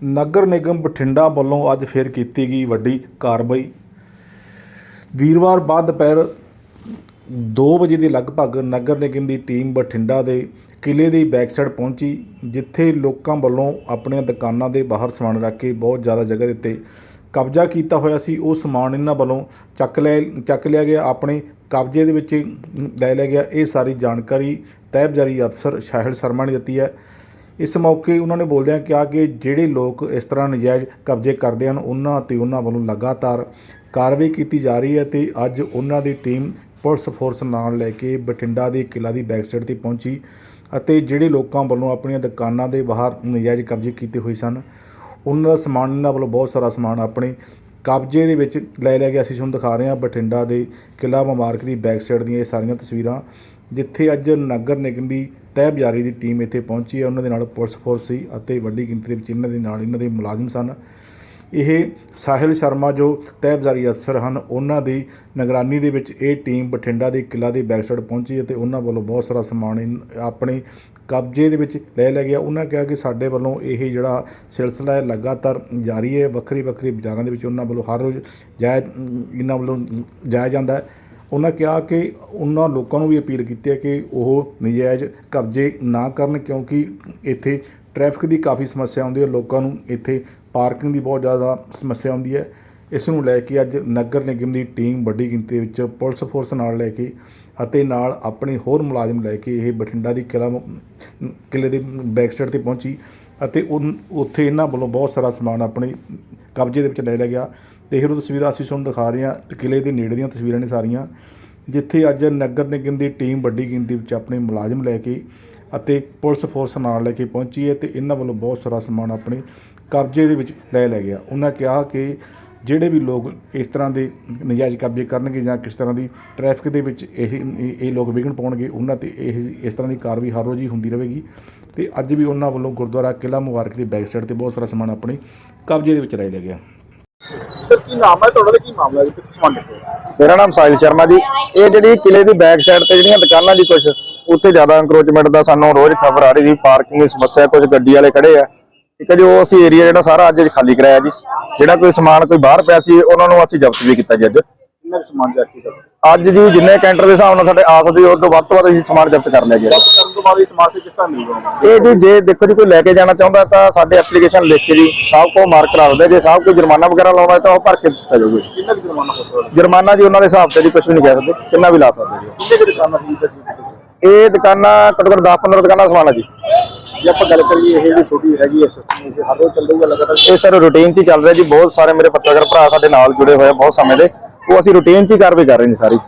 ਨਗਰ ਨਿਗਮ ਬਠਿੰਡਾ ਵੱਲੋਂ ਅੱਜ ਫਿਰ ਕੀਤੀ ਗਈ ਵੱਡੀ ਕਾਰਵਾਈ। ਵੀਰਵਾਰ ਬਾਅਦ ਦੁਪਹਿਰ 2 ਵਜੇ ਦੇ ਲਗਭਗ ਨਗਰ ਨਿਗਮ ਦੀ ਟੀਮ ਬਠਿੰਡਾ ਦੇ ਕਿਲੇ ਦੀ ਬੈਕਸਾਈਡ ਪਹੁੰਚੀ, ਜਿੱਥੇ ਲੋਕਾਂ ਵੱਲੋਂ ਆਪਣੀਆਂ ਦੁਕਾਨਾਂ ਦੇ ਬਾਹਰ ਸਮਾਨ ਰੱਖ ਕੇ ਬਹੁਤ ਜ਼ਿਆਦਾ ਜਗ੍ਹਾ ਦੇ ਉੱਤੇ ਕਬਜ਼ਾ ਕੀਤਾ ਹੋਇਆ ਸੀ। ਉਹ ਸਮਾਨ ਇਹਨਾਂ ਵੱਲੋਂ ਚੱਕ ਲੈ, ਚੱਕ ਲਿਆ ਗਿਆ, ਆਪਣੇ ਕਬਜ਼ੇ ਦੇ ਵਿੱਚ ਲੈ ਲਿਆ ਗਿਆ। ਇਹ ਸਾਰੀ ਜਾਣਕਾਰੀ ਤਹਿਬਜ਼ਾਰੀ ਅਫਸਰ ਸ਼ਾਹਿਲ ਸ਼ਰਮਾ ਨੇ ਦਿੱਤੀ ਹੈ। ਇਸ ਮੌਕੇ ਉਹਨਾਂ ਨੇ ਬੋਲਦਿਆਂ ਕਿਹਾ ਕਿ ਜਿਹੜੇ ਲੋਕ ਇਸ ਤਰ੍ਹਾਂ ਨਜਾਇਜ਼ ਕਬਜ਼ੇ ਕਰਦੇ ਹਨ, ਉਹਨਾਂ ਤੇ ਉਹਨਾਂ ਵੱਲੋਂ ਲਗਾਤਾਰ ਕਾਰਵਾਈ ਕੀਤੀ ਜਾ ਰਹੀ ਹੈ ਤੇ ਅੱਜ ਉਹਨਾਂ ਦੀ ਟੀਮ ਪੁਲਿਸ ਫੋਰਸ ਨਾਲ ਲੈ ਕੇ ਬਠਿੰਡਾ ਦੇ ਕਿਲਾ ਦੀ ਬੈਕਸਾਈਡ ਤੇ ਪਹੁੰਚੀ ਅਤੇ ਜਿਹੜੇ ਲੋਕਾਂ ਵੱਲੋਂ ਆਪਣੀਆਂ ਦੁਕਾਨਾਂ ਦੇ ਬਾਹਰ ਨਜਾਇਜ਼ ਕਬਜ਼ੇ ਕੀਤੇ ਹੋਏ ਸਨ, ਉਹਨਾਂ ਦਾ ਸਮਾਨ, ਇਹਨਾਂ ਵੱਲੋਂ ਬਹੁਤ ਸਾਰਾ ਸਮਾਨ ਆਪਣੇ ਕਬਜ਼ੇ ਦੇ ਵਿੱਚ ਲੈ ਲਿਆ ਗਿਆ ਅਸੀਂ ਤੁਹਾਨੂੰ ਦਿਖਾ ਰਹੇ ਹਾਂ ਬਠਿੰਡਾ ਦੇ ਕਿਲਾ ਮੁਬਾਰਕ ਦੀ ਬੈਕਸਾਈਡ ਦੀਆਂ ਇਹ ਸਾਰੀਆਂ ਤਸਵੀਰਾਂ, ਜਿੱਥੇ ਅੱਜ ਨਗਰ ਨਿਗਮ ਦੀ ਤਹਿਬਜ਼ਾਰੀ ਦੀ ਟੀਮ ਇੱਥੇ ਪਹੁੰਚੀ ਹੈ। ਉਹਨਾਂ ਦੇ ਨਾਲ ਪੁਲਿਸ ਫੋਰਸ ਸੀ ਅਤੇ ਵੱਡੀ ਗਿਣਤੀ ਦੇ ਵਿੱਚ ਇਹਨਾਂ ਦੇ ਨਾਲ ਇਹਨਾਂ ਦੇ ਮੁਲਾਜ਼ਮ ਸਨ। ਇਹ ਸਾਹਿਲ ਸ਼ਰਮਾ ਜੋ ਤਹਿਬਜ਼ਾਰੀ ਅਫਸਰ ਹਨ, ਉਹਨਾਂ ਦੀ ਨਿਗਰਾਨੀ ਦੇ ਵਿੱਚ ਇਹ ਟੀਮ ਬਠਿੰਡਾ ਦੇ ਕਿਲਾ ਦੇ ਬੈਕਸਾਈਡ ਪਹੁੰਚੀ ਅਤੇ ਉਹਨਾਂ ਵੱਲੋਂ ਬਹੁਤ ਸਾਰਾ ਸਮਾਨ ਇਨ- ਆਪਣੇ ਕਬਜ਼ੇ ਦੇ ਵਿੱਚ ਲੈ ਲਿਆ ਗਿਆ। ਉਹਨਾਂ ਕਿਹਾ ਕਿ ਸਾਡੇ ਵੱਲੋਂ ਇਹ ਜਿਹੜਾ ਸਿਲਸਿਲਾ ਹੈ ਲਗਾਤਾਰ ਜਾਰੀ ਹੈ। ਵੱਖਰੀ ਵੱਖਰੀ ਬਾਜ਼ਾਰਾਂ ਦੇ ਵਿੱਚ ਉਹਨਾਂ ਵੱਲੋਂ ਹਰ ਰੋਜ਼ ਜਾਇਜ਼ ਇਹਨਾਂ ਵੱਲੋਂ ਜਾਇਆ ਜਾਂਦਾ ਹੈ। ਉਹਨਾਂ ਕਿਹਾ ਕਿ ਉਹਨਾਂ ਲੋਕਾਂ ਨੂੰ ਵੀ ਅਪੀਲ ਕੀਤੀ ਹੈ ਕਿ ਉਹ ਨਜਾਇਜ਼ ਕਬਜ਼ੇ ਨਾ ਕਰਨ ਕਿਉਂਕਿ ਇੱਥੇ ਟ੍ਰੈਫਿਕ ਦੀ ਕਾਫੀ ਸਮੱਸਿਆ ਆਉਂਦੀ ਹੈ, ਲੋਕਾਂ ਨੂੰ ਇੱਥੇ ਪਾਰਕਿੰਗ ਦੀ ਬਹੁਤ ਜ਼ਿਆਦਾ ਸਮੱਸਿਆ ਆਉਂਦੀ ਹੈ। ਇਸ ਨੂੰ ਲੈ ਕੇ ਅੱਜ ਨਗਰ ਨਿਗਮ ਦੀ ਟੀਮ ਵੱਡੀ ਗਿਣਤੀ ਵਿੱਚ ਪੁਲਿਸ ਫੋਰਸ ਨਾਲ ਲੈ ਕੇ ਅਤੇ ਨਾਲ ਆਪਣੇ ਹੋਰ ਮੁਲਾਜ਼ਮ ਲੈ ਕੇ ਇਹ ਬਠਿੰਡਾ ਦੀ ਕਿਲਾ ਮ- ਕਿਲੇ ਦੇ ਬੈਕ ਸਾਈਡ ਤੇ ਪਹੁੰਚੀ ਅਤੇ ਉੱਥੇ ਇਹਨਾਂ ਵੱਲੋਂ ਬਹੁਤ ਸਾਰਾ ਸਮਾਨ ਆਪਣੇ ਕਬਜ਼ੇ ਦੇ ਵਿੱਚ ਲੈ ਲਿਆ ਗਿਆ। ਤੇ ਇਹ ਤਸਵੀਰਾਂ ਅਸੀਂ ਤੁਹਾਨੂੰ ਦਿਖਾ ਰਹੇ ਹਾਂ ਕਿਲੇ ਦੇ ਨੇੜੇ ਦੀਆਂ ਤਸਵੀਰਾਂ ਨੇ ਸਾਰੀਆਂ, ਜਿੱਥੇ ਅੱਜ ਨਗਰ ਨਿਗਮ ਦੀ ਟੀਮ ਵੱਡੀ ਗਿਣਤੀ ਵਿੱਚ ਆਪਣੇ ਮੁਲਾਜ਼ਮ ਲੈ ਕੇ ਅਤੇ ਪੁਲਿਸ ਫੋਰਸ ਨਾਲ ਲੈ ਕੇ ਪਹੁੰਚੀ ਹੈ ਤੇ ਇਹਨਾਂ ਵੱਲੋਂ ਬਹੁਤ ਸਾਰਾ ਸਮਾਨ ਆਪਣੇ ਕਬਜ਼ੇ ਦੇ ਵਿੱਚ ਲੈ ਲਿਆ ਗਿਆ। ਉਹਨਾਂ ਕਿਹਾ ਕਿ ਜਿਹੜੇ ਵੀ ਲੋਕ ਇਸ ਤਰ੍ਹਾਂ ਦੇ ਨਜਾਇਜ਼ ਕਬਜ਼ੇ ਕਰਨਗੇ ਜਾਂ ਕਿਸ ਤਰ੍ਹਾਂ ਦੀ ਟ੍ਰੈਫਿਕ ਦੇ ਵਿੱਚ ਇਹ ਇਹ ਇਹ ਲੋਕ ਵਿਘਨ ਪਾਉਣਗੇ, ਉਹਨਾਂ ਤੇ ਇਹ, ਇਸ ਤਰ੍ਹਾਂ ਦੀ ਕਾਰਵਾਈ ਹਰ ਰੋਜ਼ ਹੀ ਹੁੰਦੀ ਰਹੇਗੀ। ਤੇ ਅੱਜ ਵੀ ਉਹਨਾਂ ਵੱਲੋਂ ਗੁਰਦੁਆਰਾ ਕਿਲਾ ਮੁਬਾਰਕ ਦੀ ਬੈਕ ਸਾਈਡ ਤੇ ਬਹੁਤ ਸਾਰਾ ਸਮਾਨ ਆਪਣੇ ਕਬਜ਼ੇ ਦੇ ਵਿੱਚ ਲੈ ਲਿਆ ਗਿਆ। ਸਰ, ਕੀ ਨਾਮ ਹੈ ਤੁਹਾਡਾ ਤੇ ਕੀ ਮਾਮਲਾ ਹੈ? ਕਿੱਥੇ ਸਮਾਨ ਰੱਖਿਆ ਮੇਰਾ ਨਾਮ ਸਾਹਿਲ ਸ਼ਰਮਾ ਜੀ। ਇਹ ਜਿਹੜੀ ਕਿਲੇ ਦੀ ਬੈਕ ਸਾਈਡ ਤੇ ਜਿਹੜੀਆਂ ਦੁਕਾਨਾਂ ਦੀ ਕੁਝ ਉੱਥੇ ਜ਼ਿਆਦਾ ਅੰਕਰੋਚਮੈਂਟ ਦਾ ਸਾਨੂੰ ਰੋਜ਼ ਖਬਰ ਆ ਰਹੀ ਸੀ ਪਾਰਕਿੰਗ ਦੀ ਸਮੱਸਿਆ ਕੁਝ ਗੱਡੀ ਵਾਲੇ ਖੜੇ ਆ। ਠੀਕ ਹੈ ਜੀ, ਉਹ ਅਸੀਂ ਏਰੀਆ ਜਿਹੜਾ ਸਾਰਾ ਅੱਜ ਖਾਲੀ ਕਰਾਇਆ ਜੀ। ਜਿਹੜਾ ਕੋਈ ਸਮਾਨ ਕੋਈ ਬਾਹਰ ਪਿਆ ਸੀ, ਉਹਨਾਂ ਨੂੰ ਅਸੀਂ ਜ਼ਬਤ ਵੀ ਕੀਤਾ ਜੀ ਅੱਜ। ਕਿੰਨਾ ਕੁ ਸਮਾਨ ਰੱਖੀ ਸਰ ਅੱਜ ਜੀ ਜਿੰਨੇ ਕੈਂਟਰ ਦੇ ਹਿਸਾਬ ਨਾਲ ਸਾਡੇ ਆਸ ਦੀ ਉਹ ਤੋਂ ਵੱਧ ਤੋਂ ਵੱਧ ਅਸੀਂ ਸਮਾਨ ਜ਼ਬਤ ਕਰ ਲਿਆ ਜੀ ਅੱਜ। ਕਰਨ ਤੋਂ ਬਾਅਦ ਇਹ ਸਮਾਨ ਤੇ ਕਿਸ ਤਰ੍ਹਾਂ ਮਿਲ ਜਾਊਗਾ ਇਹ ਜੀ ਜੇ ਦੇਖੋ ਜੀ ਕੋਈ ਲੈ ਕੇ ਜਾਣਾ ਚਾਹੁੰਦਾ ਤਾਂ ਸਾਡੇ ਐਪਲੀਕੇਸ਼ਨ ਲਿਖ ਕੇ ਜੀ ਸਭ ਕੋ ਮਾਰਕ ਕਰਾ ਦਿੰਦੇ ਜੇ ਸਭ ਕੋਈ ਜੁਰਮਾਨਾ ਵਗੈਰਾ ਲਾਉਣਾ ਹੈ ਤਾਂ ਉਹ ਭਰ ਕੇ ਦਿੱਤਾ ਜਾਊਗਾ ਜੀ। ਕਿੰਨਾ ਕੁ ਜੁਰਮਾਨਾ ਹੋ ਸਕਦਾ? ਜੁਰਮਾਨਾ ਜੀ ਉਹਨਾਂ ਦੇ ਹਿਸਾਬ ਤੇ ਜੀ ਕੁਝ ਵੀ ਨਹੀਂ ਕਹਿ ਸਕਦੇ ਕਿੰਨਾ ਵੀ ਲਾ ਸਕਦੇ ਜੀ। ਕਿੰਨੇ ਕੁ ਦੁਕਾਨਾਂ ਦੀ ਹੈ ਇਹ ਦੁਕਾਨਾਂ ਘੱਟੋ ਘੱਟ 10 15 ਦੁਕਾਨਾਂ ਦਾ ਸਮਾਨ ਹੈ ਜੀ। ਜੇ ਆਪਾਂ ਗੱਲ ਕਰੀਏ ਇਹ ਜਿਹੜੀ ਛੋਟੀ ਹੈਗੀ ਹੈ ਸਿਸਟਮ ਇਹ ਹਰ ਰੋਜ਼ ਚੱਲ ਰਹੀ ਹੈ ਲਗਾਤਾਰ? ਇਹ ਸਰ ਰੂਟੀਨ 'ਚ ਹੀ ਚੱਲ ਰਿਹਾ ਜੀ। ਬਹੁਤ ਸਾਰੇ ਮੇਰੇ ਪੱਤਰਕਾਰ ਭਰਾ ਸਾਡੇ ਨਾਲ ਜੁੜੇ ਹੋਏ ਆ ਬਹੁਤ ਸਮੇਂ ਦੇ। ਉਹ ਅਸੀਂ ਰੂਟੀਨ 'ਚ ਹੀ ਕਾਰਵਾਈ ਕਰ ਰਹੇ ਨੇ ਸਾਰੀ।